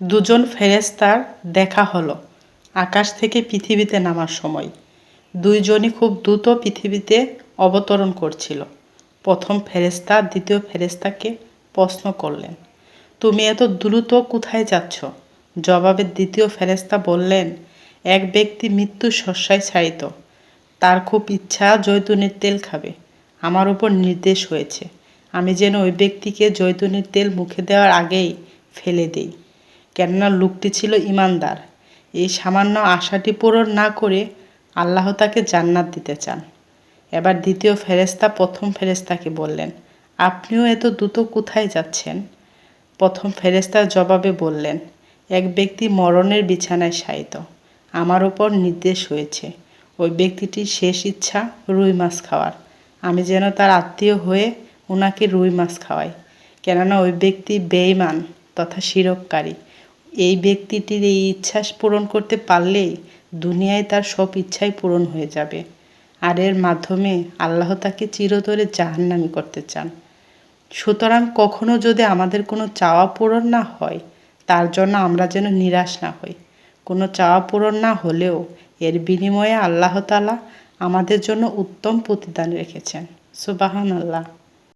দুজন ফেরেস্তার দেখা হলো। আকাশ থেকে পৃথিবীতে নামার সময়। দুইজনই খুব দ্রুত পৃথিবীতে অবতরণ করছিল। প্রথম ফেরেস্তা দ্বিতীয় ফেরেস্তাকে প্রশ্ন করলেন, তুমি এত দ্রুত কোথায় যাচ্ছ? জবাবে দ্বিতীয় ফেরেস্তা বললেন, এক ব্যক্তি মৃত্যু শস্যায় ছাড়িত। তার খুব ইচ্ছা জৈতুনের তেল খাবে। আমার উপর নির্দেশ হয়েছে। আমি যেন ওই ব্যক্তিকে জৈতুনের তেল মুখে দেওয়ার আগেই ফেলে দেই। কেননা লোকটি ছিল ইমানদার এই সামান্য আশাটি পূরণ না করে আল্লাহ তাকে জান্নাত দিতে চান। এবার দ্বিতীয় ফেরেস্তা প্রথম ফেরেস্তাকে বললেন, আপনিও এত দ্রুত কোথায় যাচ্ছেন? প্রথম ফেরেস্তার জবাবে বললেন, এক ব্যক্তি মরণের বিছানায় শায়িত। আমার ওপর নির্দেশ হয়েছে, ওই ব্যক্তিটির শেষ ইচ্ছা রুই মাছ খাওয়ার। আমি যেন তার আত্মীয় হয়ে ওনাকে রুই মাছ খাওয়াই। কেননা ওই ব্যক্তি বেঈমান তথা শিরককারী এই ব্যক্তিটির এই ইচ্ছা পূরণ করতে পারলেই দুনিয়ায় তার সব ইচ্ছাই পূরণ হয়ে যাবে। আর এর মাধ্যমে আল্লাহ তাকে চিরতরে জাহান্নামি করতে চান। সুতরাং কখনো যদি আমাদের কোনো চাওয়া পূরণ না হয়, তার জন্য আমরা যেন নিরাশ না হই। কোনো চাওয়া পূরণ না হলেও এর বিনিময়ে আল্লাহ তালা আমাদের জন্য উত্তম প্রতিদান রেখেছেন। সুবাহান আল্লাহ